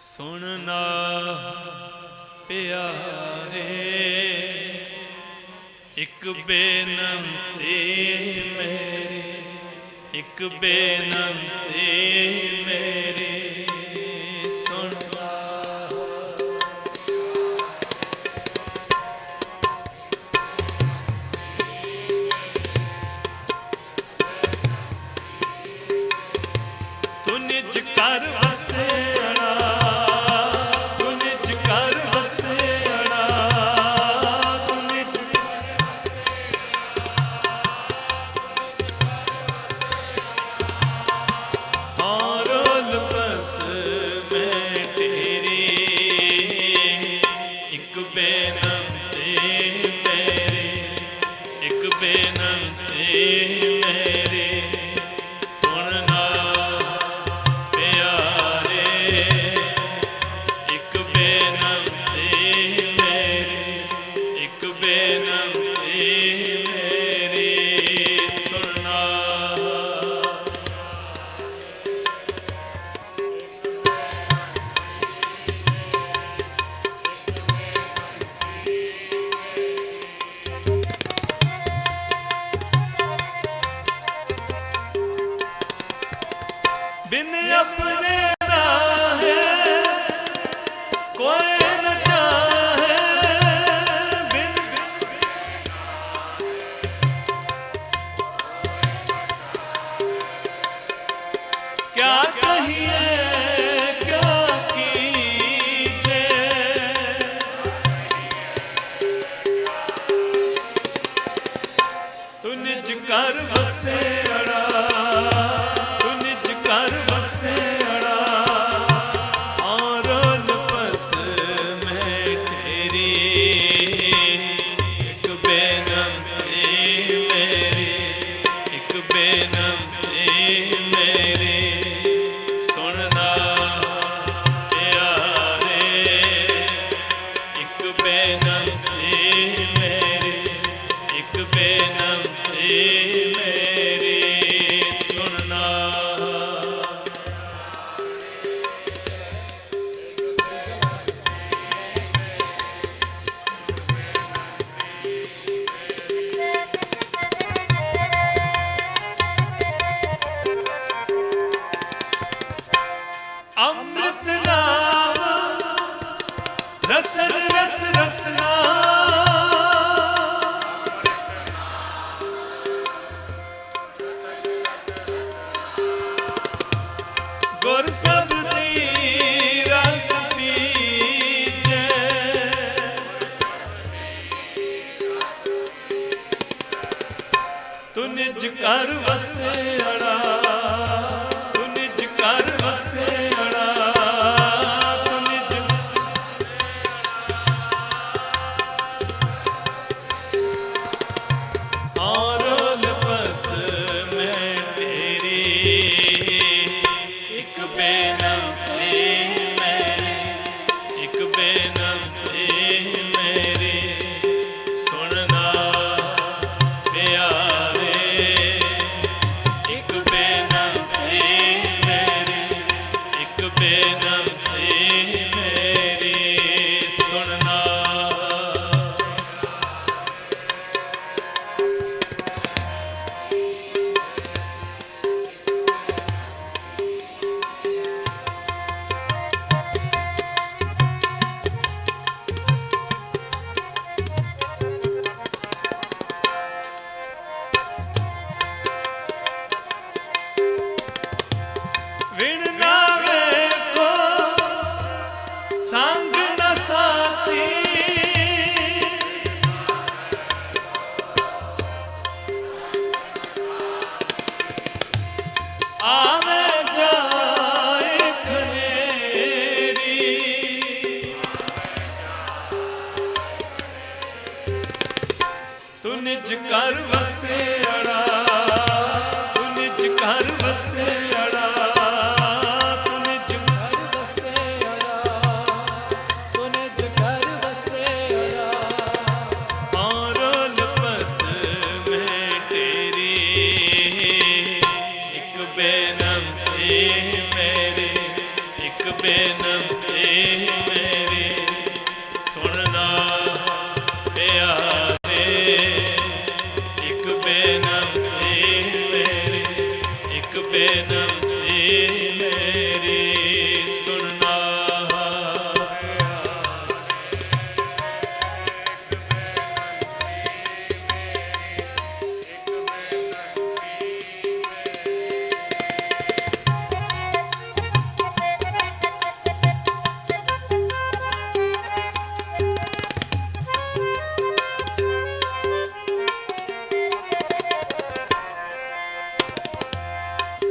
ਸੁਣਨਾ ਪਿਆਰੇ ਇੱਕ ਬੇਨਤੀ ਮੇਰੀ ਇੱਕ ਬੇਨਤੀ ਤੁਨਿਜ ਵਸੇ ਵਸੇੜਾ ਕਰ ਵਸਿਆੜਾ ਤੂੰ ਨਿਜ ਕਰ ਵਸਿਆ ਨਿਜ ਘਰ ਵਸਿਆੜਾ ਤੂੰ ਨਿਜ ਘਰ ਵਸਿਆੜਾ ਤੂੰ ਨਿਜ ਘਰ ਵਸਿਆੜਾ ਤੂੰ ਨਿਜ ਘਰ ਵਸਿਆੜਾ ਔਰਲ ਪਸ ਮੈਂ ਤੇਰੀ, ਇੱਕ ਬੇਨਮ ਤੇ ਮੇਰੇ, ਇੱਕ ਬੇਨਮ ਤੇ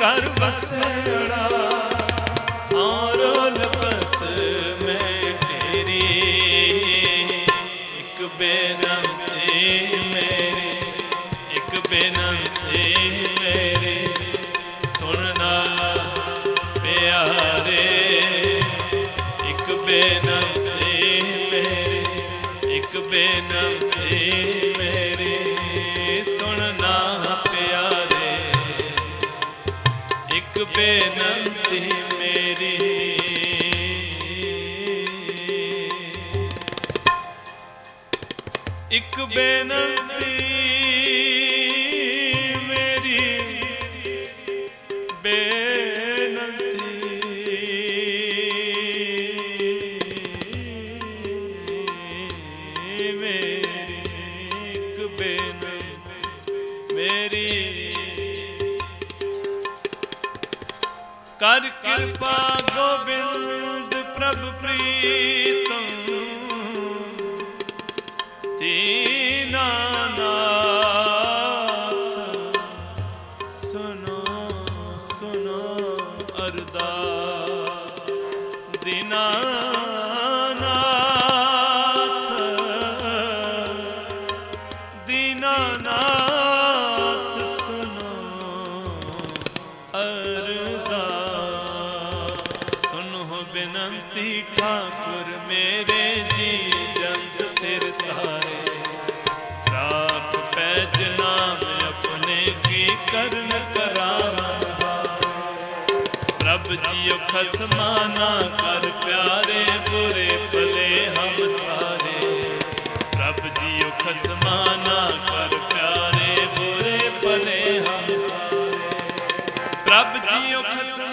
ਕਰ ਵਸਣਾ। ਇੱਕ ਬੇਨਤੀ ਮੇਰੀ। ਬੇਨਤੀ। ਮੇਰੀ ਇੱਕ ਬੇਨਤੀ ਮੇਰੀ। ਕਰ ਕਿਰਪਾ ਗੋਬਿੰਦ ਪ੍ਰਭ ਪ੍ਰੀਤਮ। ਰੱਬ ਜੀਓ ਖਸਮਾ ਨਾ ਕਰ ਪਿਆਰੇ ਬੁਰੇ ਭਲੇ ਹਮ ਤਾਰੇ। ਰੱਬ ਜੀਓ ਖਸਮਾ ਨਾ ਕਰ ਪਿਆਰੇ ਬੁਰੇ ਭਲੇ ਹਮ ਤਾਰੇ। ਰੱਬ ਜੀਓ ਖਸਮਾ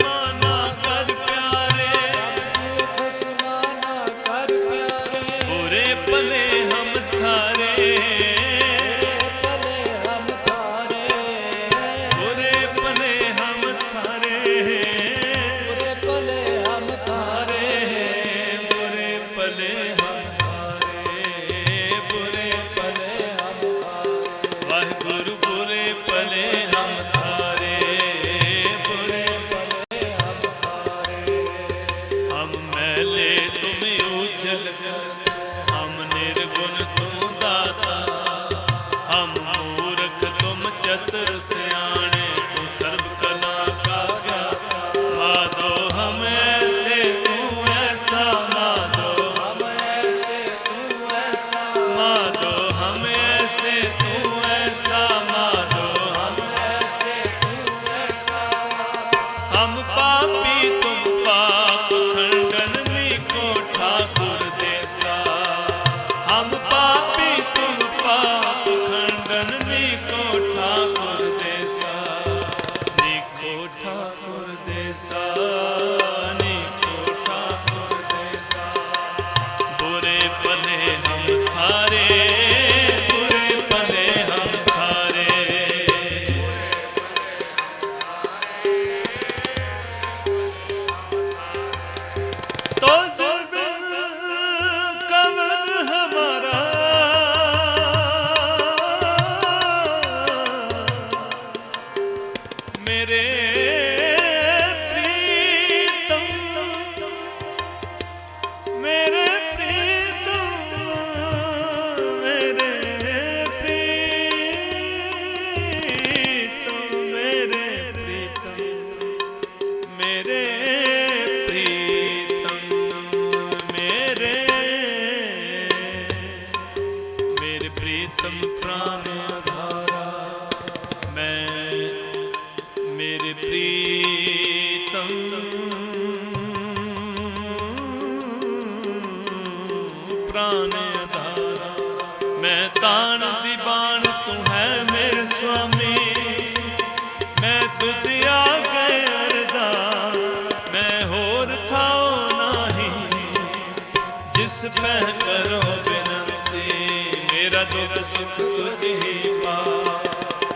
ਸੁਆਮੀ, ਮੈਂ ਤੁਧ ਆਗੇ ਅਰਦਾਸ, ਮੈਂ ਹੋਰ ਥਾਉ ਨਾਹੀ। ਜਿਸ ਪੈ ਕਰੋ ਬਿਨੰਤੀ, ਮੇਰਾ ਦੁੱਖ ਸੁਖ ਤੁਝ ਹੀ ਪਾਸ।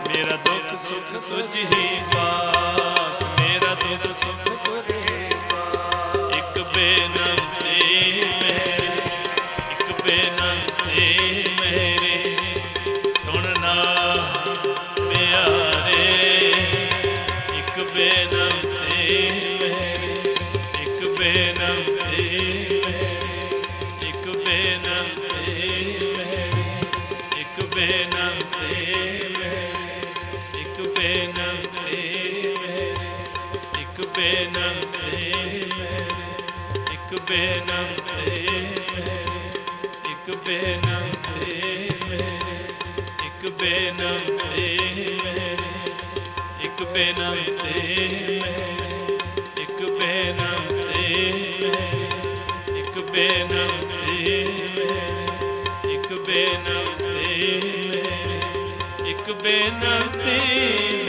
ਮੇਰਾ ਦੁੱਖ ਸੁਖ ਤੁਝ ਹੀ ਪਾਸ, ਮੇਰਾ ਦੁੱਖ ਸੁਖ ਤੁਝ ਬੇਨਮ ਤੇ ਮੇਰੇ ਇੱਕ ਬੇਨਮ ਤੇ ਮੇਰੇ ਇੱਕ ਬੇਨਮ ਤੇ ਮੇਰੇ ਇੱਕ ਬੇਨਮ ਤੇ ਮੇਰੇ ਇੱਕ ਬੇਨਮ ਤੇ ਮੇਰੇ ਇੱਕ ਬੇਨਮ ਤੇ ਮੇਰੇ ਇੱਕ ਬੇਨਮ ਤੇ ਮੇਰੇ ਇੱਕ ਬੇਨਮ ਤੇ